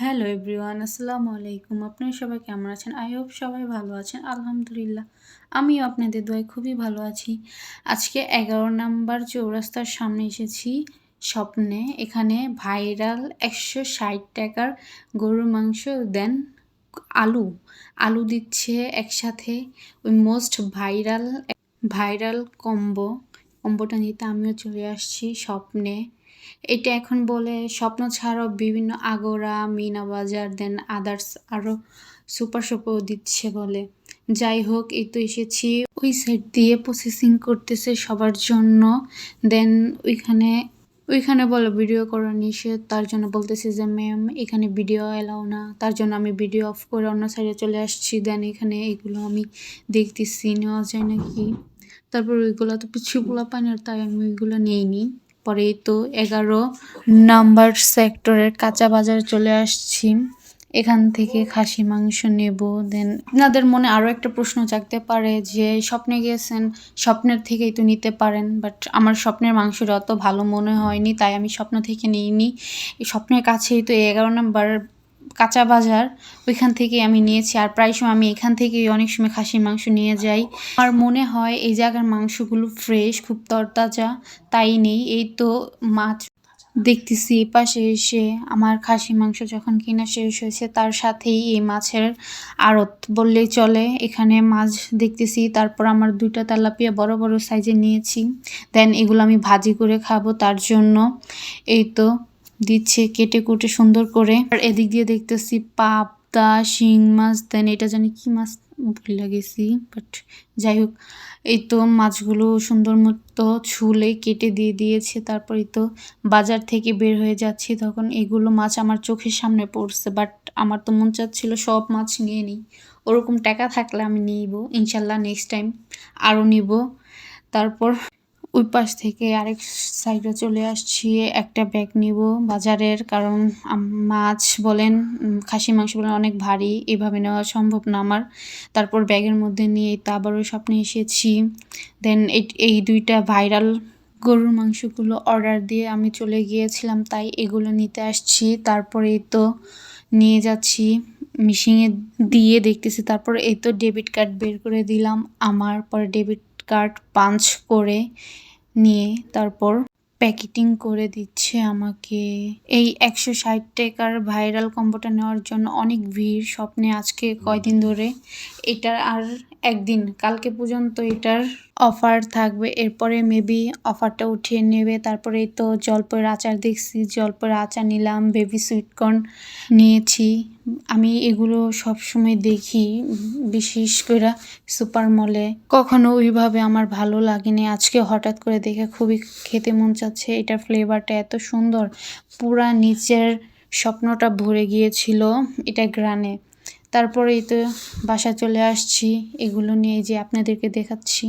Hello everyone আসসালামু আলাইকুম আপনারা সবাই কেমন আছেন? আই হোপ সবাই ভালো আছেন। আলহামদুলিল্লাহ, আমিও আপনাদের দোয়ায় খুবই ভালো আছি। আজকে এগারো নাম্বার চৌরাস্তার সামনে এসেছি স্বপ্নে। এখানে ভাইরাল একশো ষাট টাকার গরুর মাংস দেন আলু। আলু দিচ্ছে একসাথে। ওই মোস্ট ভাইরাল ভাইরাল কম্বো কম্বোটা নিতে আমিও চলে আসছি স্বপ্নে। এটা এখন বলে স্বপ্ন ছাড়াও বিভিন্ন আগোরা মিনা বাজার দেন আদার্স আরও সুপার শপও দিচ্ছে বলে। যাই হোক, এই তো এসেছি। ওই সাইড দিয়ে প্রসেসিং করতেছে সবার জন্য। দেন ওইখানে ওইখানে বলো ভিডিও করা নিষেধ। তার জন্য বলতেছে যে ম্যাম এখানে ভিডিও এলাও না। তার জন্য আমি ভিডিও অফ করে অন্য সাইডে চলে আসছি। দেন এখানে এগুলো আমি দেখতেছি। নেওয়া যায় নাকি? তারপর ওইগুলো তো পিছুগুলো পাই না, তাই আমি ওইগুলো নিইনি পরেই তো এগারো নাম্বার সেক্টরের কাঁচা বাজারে চলে আসছি। এখান থেকে খাসি, মাংস নেব দেন আপনাদের মনে আরও একটা প্রশ্ন জাগতে পারে যে, স্বপ্নে গিয়েছেন, স্বপ্নের থেকেই তো নিতে পারেন বাট আমার স্বপ্নের মাংসটা অত ভালো মনে হয়নি, তাই আমি স্বপ্ন থেকে নিইনি। স্বপ্নের কাছেই তো এগারো নাম্বার কাঁচা বাজার, ওইখান থেকে আমি নিয়েছি। আর প্রায় সময় আমি এখান থেকেই অনেক সময় খাসির মাংস নিয়ে যাই। আমার মনে হয় এই জায়গার মাংসগুলো ফ্রেশ খুব তরতাজা, তাই নেই। এই তো মাছ দেখতেছি পাশে এসে আমার খাসি মাংস যখন কিনা শেষ হয়েছে, তার সাথেই এই মাছের আড়ত বললেই চলে। এখানে মাছ দেখতেছি, তারপর আমার দুইটা তেলাপিয়া বড় বড় সাইজে নিয়েছি। দেন এগুলো আমি ভাজি করে খাব তার জন্য। এই তো দিচ্ছে কেটে কুটে সুন্দর করে। আর এদিক দিয়ে দেখতেছি পাবদা, শিং মাছ, দেন এটা জানি কি মাছ ভুলে গেছি বাট যাই হোক, এই তো মাছগুলো সুন্দর মতো ছুলে কেটে দিয়ে দিয়েছে তারপরে তো বাজার থেকে বের হয়ে যাচ্ছি, তখন এগুলো মাছ আমার চোখের সামনে পড়ছে বাট আমার তো মন চাচ্ছিল সব মাছ নিয়ে নিই। ওরকম টাকা থাকলে আমি নিব, ইনশাল্লাহ নেক্সট টাইম আরও নিব। তারপর ওই পাশ থেকে আরেক সাইডে চলে আসছি, একটা ব্যাগ নিব বাজারের, কারণ মাছ বলেন খাসি, মাংস বলেন অনেক ভারী, এভাবে নেওয়া সম্ভব না আমার। তারপর ব্যাগের মধ্যে নিয়ে তা আবারও স্বপ্নে এসেছি। দেন এই দুইটা ভাইরাল গরুর মাংসগুলো অর্ডার দিয়ে আমি চলে গিয়েছিলাম, তাই এগুলো নিতে আসছি। তারপরে তো নিয়ে যাচ্ছি মিশিংয়ে দিয়ে দেখতেছি, তারপর এই তো ডেবিট কার্ড বের করে দিলাম, আমার পরে ডেবিট কার্ড পাঞ্চ করে নিয়ে তারপর প্যাকেটিং করে দিচ্ছে আমাকে। এই একশো ষাট টাকার ভাইরাল কম্বোটা নেওয়ার জন্য অনেক ভিড়, স্বপ্নে আজকে কয়দিন ধরে। এটার আর একদিন, কালকে পর্যন্ত এটার অফার থাকবে। এরপরে মেবি অফারটা উঠিয়ে নেবে। তারপরে তো জলপয়ের আচার দেখছি। জলপয়ের আচার নিলাম বেবি সুইটকর্ন নিয়েছি। আমি এগুলো সব সময় দেখি, বিশেষ করে সুপার মলে কখনো ওইভাবে আমার ভালো লাগেনি। আজকে হঠাৎ করে দেখে খুবই খেতে মন চাচ্ছে। এটার ফ্লেভারটা এত সুন্দর। পুরা নিচের স্বপ্নটা ভরে গিয়েছিল এটা গ্রানে তারপরেই তো বাসা চলে আসছি। এগুলো নিয়ে যে আপনাদেরকে দেখাচ্ছি।